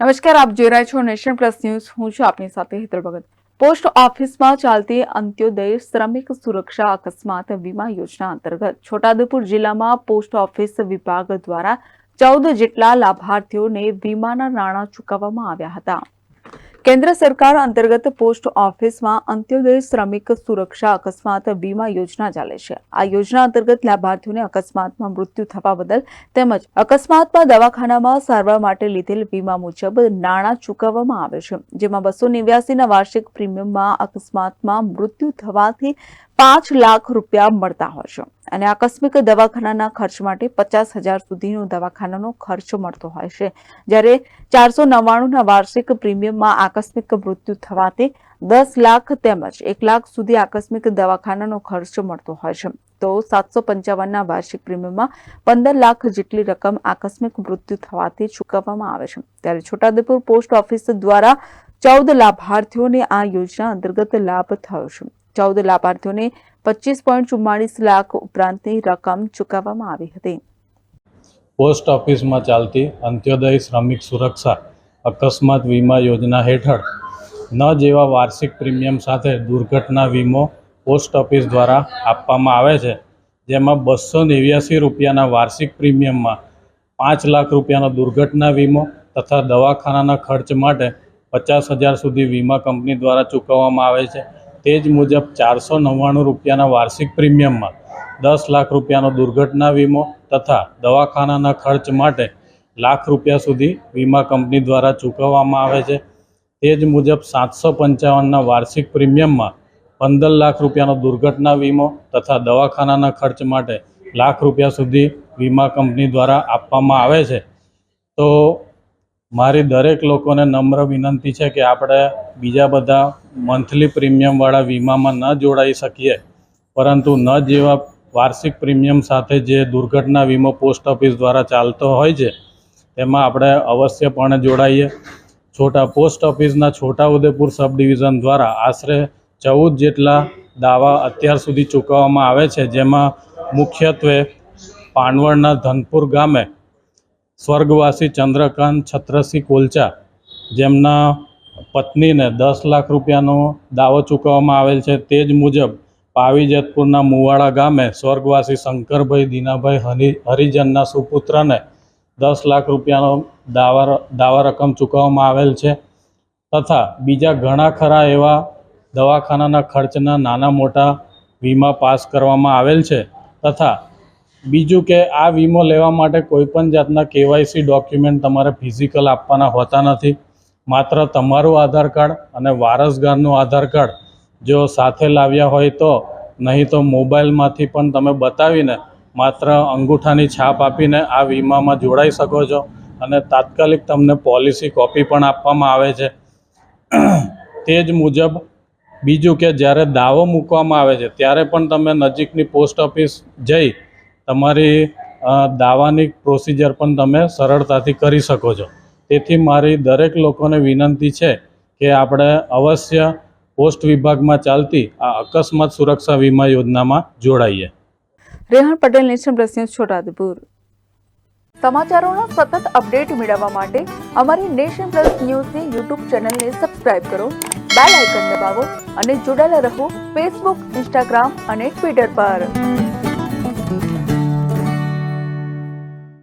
નમસ્કાર, આપ જોઈ રહ્યા છો નેશન પ્લસ ન્યૂઝ. હું છું આપની સાથે હેતલ ભગત. પોસ્ટ ઓફિસમાં ચાલતી અંત્યોદય શ્રમિક સુરક્ષા અકસ્માત વીમા યોજના અંતર્ગત છોટાઉદેપુર જિલ્લામાં પોસ્ટ ઓફિસ વિભાગ દ્વારા ચૌદ જેટલા લાભાર્થીઓને વીમાના નાણાં ચૂકવવામાં આવ્યા હતા. કેન્દ્ર સરકાર અંતર્ગત પોસ્ટ ઓફિસમાં અંત્યોદય શ્રમિક સુરક્ષા અકસ્માત વીમા યોજના ચાલે છે. આ યોજના અંતર્ગત લાભાર્થીઓને અકસ્માતમાં મૃત્યુ થવા બદલ તેમજ અકસ્માતમાં દવાખાનામાં સારવાર માટે લીધેલ વીમા મુજબ નાણાં ચૂકવવામાં આવે છે, જેમાં બસો નેવ્યાસીના વાર્ષિક પ્રીમિયમમાં અકસ્માતમાં મૃત્યુ થવાથી પાંચ લાખ રૂપિયા મળતા હોય છે. અને આકસ્મિક દવાખાનાના ખર્ચ માટે પચાસ હજાર સુધીનો દવાખાનાનો ખર્ચ મળતો હોય છે. જ્યારે ચારસો નવ્વાણુંના વાર્ષિક પ્રીમિયમમાં આકસ્મિક મૃત્યુ થવાથી દસ લાખ તેમજ એક લાખ સુધી આકસ્મિક દવાખાનાનો ખર્ચ મળતો હોય છે. તો સાતસો પંચાવનના વાર્ષિક પ્રીમિયમમાં પંદર લાખ જેટલી રકમ આકસ્મિક મૃત્યુ થવાથી ચૂકવવામાં આવે છે. ત્યારે છોટાઉદેપુર પોસ્ટ ઓફિસ દ્વારા ચૌદ લાભાર્થીઓને આ યોજના અંતર્ગત લાભ થયો છે. ચૌદ લાભાર્થીઓને પચીસ પોઈન્ટ ચુમ્માળીસ લાખ ઉપરાંતની રકમ ચૂકવવામાં આવી હતી. પોસ્ટ ઓફિસમાં ચાલતી અંત્યોદય શ્રમિક સુરક્ષા અકસ્માત વીમા યોજના હેઠળ ન જેવા વાર્ષિક પ્રીમિયમ સાથે દુર્ઘટના વીમો પોસ્ટ ઓફિસ દ્વારા આપવામાં આવે છે. જેમાં બસો નેવ્યાસી રૂપિયાના વાર્ષિક પ્રીમિયમમાં પાંચ લાખ રૂપિયાનો દુર્ઘટના વીમો તથા દવાખાનાના ખર્ચ માટે પચાસ હજાર સુધી વીમા કંપની દ્વારા ચૂકવવામાં આવે છે. તે જ મુજબ ચારસો નવ્વાણું રૂપિયાના વાર્ષિક પ્રીમિયમમાં દસ લાખ રૂપિયાનો દુર્ઘટના વીમો તથા દવાખાનાના ખર્ચ માટે લાખ રૂપિયા સુધી વીમા કંપની દ્વારા ચૂકવવામાં આવે છે. તે જ મુજબ સાતસો પંચાવનના વાર્ષિક પ્રીમિયમમાં પંદર લાખ રૂપિયાનો દુર્ઘટના વીમો તથા દવાખાનાના ખર્ચ માટે લાખ રૂપિયા સુધી વીમા કંપની દ્વારા આપવામાં આવે છે. તો મારી દરેક લોકોને નમ્ર વિનંતી છે કે આપણે બીજા બધા મંથલી પ્રીમિયમવાળા વીમામાં ન જોડાઈ શકીએ, પરંતુ ન જેવા વાર્ષિક પ્રીમિયમ સાથે જે દુર્ઘટના વીમો પોસ્ટ ઓફિસ દ્વારા ચાલતો હોય છે, તેમાં આપણે અવશ્યપણે જોડાઈએ. છોટા પોસ્ટ ઓફિસના છોટા ઉદેપુર સબ ડિવિઝન દ્વારા આશરે ચૌદ જેટલા દાવા અત્યાર સુધી ચૂકવવામાં આવે છે, જેમાં મુખ્યત્વે પાનવડના ધનપુર ગામે સ્વર્ગવાસી ચંદ્રકાંત છત્રસિંહ કોલચા, જેમના પત્નીને દસ લાખ રૂપિયાનો દાવો ચૂકવવામાં આવેલ છે. તે જ મુજબ, પાવી જેતપુરના મુવાડા ગામે સ્વર્ગવાસી શંકરભાઈ દીનાભાઈ હની, હરિજનના સુપુત્રને દસ લાખ રૂપિયાનો દાવા દાવા રકમ ચૂકવવામાં આવેલ છે. તથા બીજા ઘણા ખરા એવા દવાખાનાના ખર્ચના નાના મોટા વીમા પાસ કરવામાં આવેલ છે. તથા બીજું કે આ વીમો લેવા માટે કોઈપણ જાતના કેવાયસી ડોક્યુમેન્ટ તમારે ફિઝિકલ આપવાના હોતા નથી. માત્ર તમારું આધાર કાર્ડ અને વારસગારનું આધાર કાર્ડ જો સાથે લાવ્યા હોય તો, નહીં તો મોબાઈલમાંથી પણ તમે બતાવીને માત્ર અંગૂઠાની છાપ આપીને આ વીમામાં જોડાઈ શકો છો અને તાત્કાલિક તમને પોલિસી કોપી પણ આપવામાં આવે છે. તે જ મુજબ, બીજું કે જ્યારે દાવો મૂકવામાં આવે છે, ત્યારે પણ તમે નજીકની પોસ્ટ ઓફિસ જઈ તમારી દાવાની પ્રોસિજર પણ તમે સરળતાથી કરી શકો છો. તેથી મારી દરેક લોકોને વિનંતી છે કે આપણે અવશ્ય પોસ્ટ વિભાગમાં ચાલતી આ અકસ્માત સુરક્ષા વીમા યોજનામાં જોડાઈએ. Rehan Patel nation plus news Chhota Udepur. સમાચારોના સતત અપડેટ મેળવવા માટે અમારી નેશન પ્લસ ન્યૂઝની યુટ્યુબ ચેનલને સબસ્ક્રાઇબ કરો બેલ આઇકન દબાવો અને જોડાયેલા રહો ફેસબુક ઇન્સ્ટાગ્રામ અને ટ્વિટર પર.